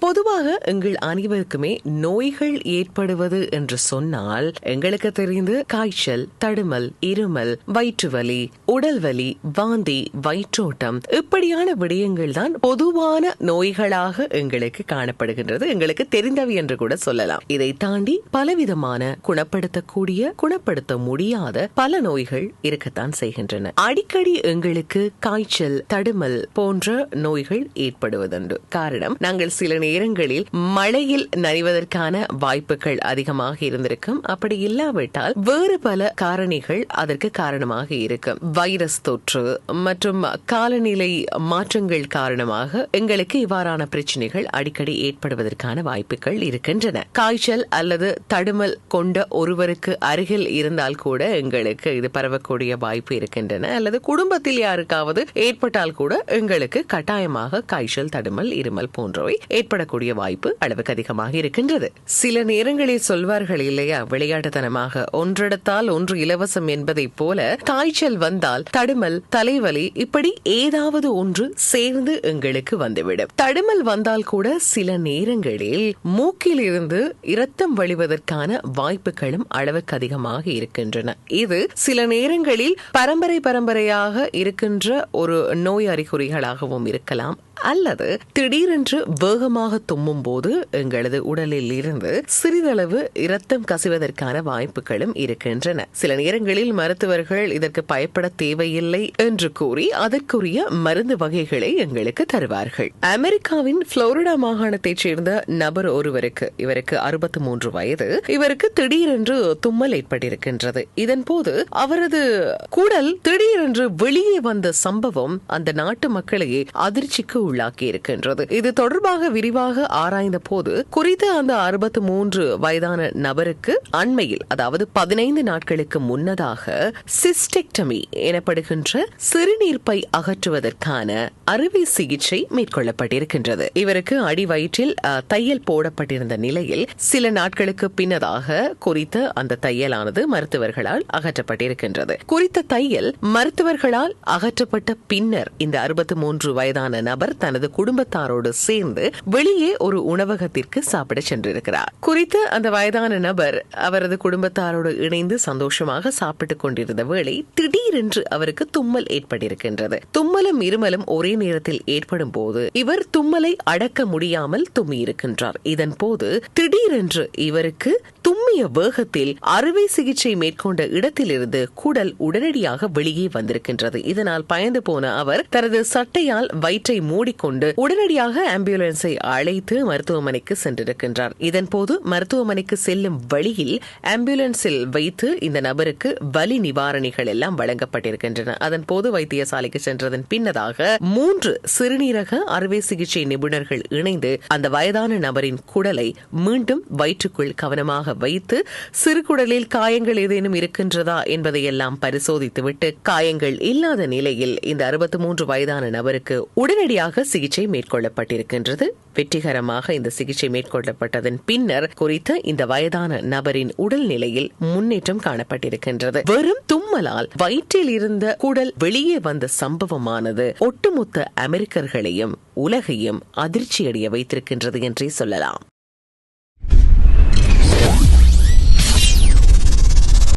பொதுவாக எங்கள் அனைவருக்குமே நோய்கள் ஏற்படுவது என்று சொன்னால் எங்களுக்கு தெரிந்து காய்ச்சல் தடுமல் இருமல் வயிற்று வலி உடல் வலி வாந்தி வயிற்றோட்டம் இப்படியான விடயங்கள் தான் பொதுவான நோய்களாக எங்களுக்கு காணப்படுகின்றது. எங்களுக்கு தெரிந்தவை என்று கூட சொல்லலாம். இதை தாண்டி பலவிதமான குணப்படுத்தக்கூடிய குணப்படுத்த முடியாத பல நோய்கள் இருக்கத்தான் செய்கின்றன. அடிக்கடி எங்களுக்கு காய்ச்சல் தடுமல் போன்ற நோய்கள் ஏற்படுவதுண்டு. காரணம் நாங்கள் சில நேரங்களில் மழையில் நனைவதற்கான வாய்ப்புகள் அதிகமாக இருந்திருக்கும். அப்படி இல்லாவிட்டால் வேறு பல காரணிகள் அதற்கு காரணமாக இருக்கும். வைரஸ் தொற்று மற்றும் காலநிலை மாற்றங்கள் காரணமாக எங்களுக்கு இவ்வாறான பிரச்சனைகள் அடிக்கடி ஏற்படுவதற்கான வாய்ப்புகள் இருக்கின்றன. காய்ச்சல் அல்லது தடுமல் கொண்ட ஒருவருக்கு அருகில் இருந்தால் கூட எங்களுக்கு இது பரவக்கூடிய வாய்ப்பு இருக்கின்றன. அல்லது குடும்பத்தில் யாருக்காவது ஏற்பட்டால் கூட எங்களுக்கு கட்டாயமாக காய்ச்சல் தடுமல் இருமல் போன்றவை ஏற்படக்கூடிய வாய்ப்பு அளவுக்கு அதிகமாக இருக்கின்றது. சில நேரங்களில் சொல்வார்கள் இல்லையா விளையாட்டுத்தனமாக ஒன்றெடுத்தால் ஒன்று இலவசம் என்பதைப் போல காய்ச்சல் வந்தால் தடுமல் தலைவலி இப்படி ஏதாவது ஒன்று சேர்ந்து எங்களுக்கு வந்துவிடும். தடுமல் வந்தால் கூட சில நேரங்களில் மூக்கில் இருந்து இரத்தம் வழிவதற்கான வாய்ப்புகளும் அளவுக்கு அதிகமாக இருக்கின்றன. இது சில நேரங்களில் பரம்பரை பரம்பரையாக இருக்கின்ற ஒரு நோய் அறிகுறிகளாகவும் இருக்கலாம். அல்லது திடீரென்று வேகமாக தும்மும் போது எங்களது உடலில் இருந்து சிறிதளவு இரத்தம் கசிவதற்கான வாய்ப்புகளும் இருக்கின்றன. சில நேரங்களில் மருத்துவர்கள் இதற்கு பயப்பட தேவையில்லை என்று கூறி அதற்குரிய மருந்து வகைகளை எங்களுக்கு தருவார்கள். அமெரிக்காவின் புளோரிடா மாகாணத்தைச் சேர்ந்த நபர் ஒருவருக்கு இவருக்கு அறுபத்தி மூன்று வயது. இவருக்கு திடீரென்று தும்மல் ஏற்பட்டிருக்கின்றது. இதன் போது அவரது குடல் திடீரென்று வெளியே வந்த சம்பவம் அந்த நாட்டு மக்களையே அதிர்ச்சிக்கு உள்ளாக்கி இருக்கின்றது இது தொடர்பாக விரிவாக ஆராய்ந்த போது குறித்த அந்த அறுபத்து மூன்று வயதான நபருக்கு அண்மையில் அதாவது பதினைந்து நாட்களுக்கு முன்னதாக சிஸ்டெக்டமி எனப்படுகின்ற சிறுநீர்ப்பை அகற்றுவதற்கான அறுவை சிகிச்சை மேற்கொள்ளப்பட்டிருக்கின்றது. இவருக்கு அடி வயிற்றில் தையல் போடப்பட்டிருந்த நிலையில் சில நாட்களுக்கு பின்னதாக குறித்த அந்த தையலானது மருத்துவர்களால் அகற்றப்பட்டிருக்கின்றது. குறித்த தையல் மருத்துவர்களால் அகற்றப்பட்ட பின்னர் இந்த அறுபத்தி மூன்று வயதான நபர் தனது குடும்பத்தாரோடு சேர்ந்து வெளியே ஒரு உணவகத்திற்கு சாப்பிட சென்றிருக்கிறார். குறித்த அந்த வயதான நபர் அவரது குடும்பத்தாரோடு இணைந்து சந்தோஷமாக சாப்பிட்டுக் கொண்டிருந்த வேளை திடீரென்று அவருக்கு தும்மல் ஏற்பட்டிருக்கின்றது. தும்மலும் இருமலும் ஒரே நேரத்தில் ஏற்படும் போது இவர் தும்மலை அடக்க முடியாமல் தும்மியிருக்கின்றார். இதன் போது திடீரென்று இவருக்கு தும்மிய வேகத்தில் அறுவை சிகிச்சை மேற்கொண்ட இடத்திலிருந்து குடல் உடனடியாக வெளியே வந்திருக்கின்றது. இதனால் பயந்து போன அவர் தனது சட்டையால் வயிற்றை மூடி ஓடிக்கொண்டு உடனடியாக ஆம்புலன்ஸை அழைத்து மருத்துவமனைக்கு சென்றிருக்கின்றார். இதன்போது மருத்துவமனைக்கு செல்லும் வழியில் ஆம்புலன்ஸில் வைத்து இந்த நபருக்கு வலி நிவாரணிகள் எல்லாம் வழங்கப்பட்டிருக்கின்றன. அதன்போது வைத்தியசாலைக்கு சென்றதன் பின்னதாக மூன்று சிறுநீரக அறுவை சிகிச்சை நிபுணர்கள் இணைந்து அந்த வயதான நபரின் குடலை மீண்டும் வயிற்றுக்குள் கவனமாக வைத்து சிறுகுடலில் காயங்கள் ஏதேனும் இருக்கின்றதா என்பதையெல்லாம் பரிசோதித்துவிட்டு காயங்கள் இல்லாத நிலையில் இந்த அறுபத்தி மூன்று வயதான நபருக்கு உடனடியாக சிகிச்சை மேற்கொள்ளப்பட்டிருக்கின்றது. வெற்றிகரமாக இந்த சிகிச்சை மேற்கொள்ளப்பட்டதன் பின்னர் குறித்த இந்த வயதான நபரின் உடல் நிலையில் முன்னேற்றம் காணப்பட்டிருக்கின்றது. வெறும் தும்மலால் வயிற்றில் இருந்த குடல் வெளியே வந்த சம்பவமானது ஒட்டுமொத்த அமெரிக்கர்களையும் உலகையும் அதிர்ச்சியடைய வைத்திருக்கின்றது என்றே சொல்லலாம்.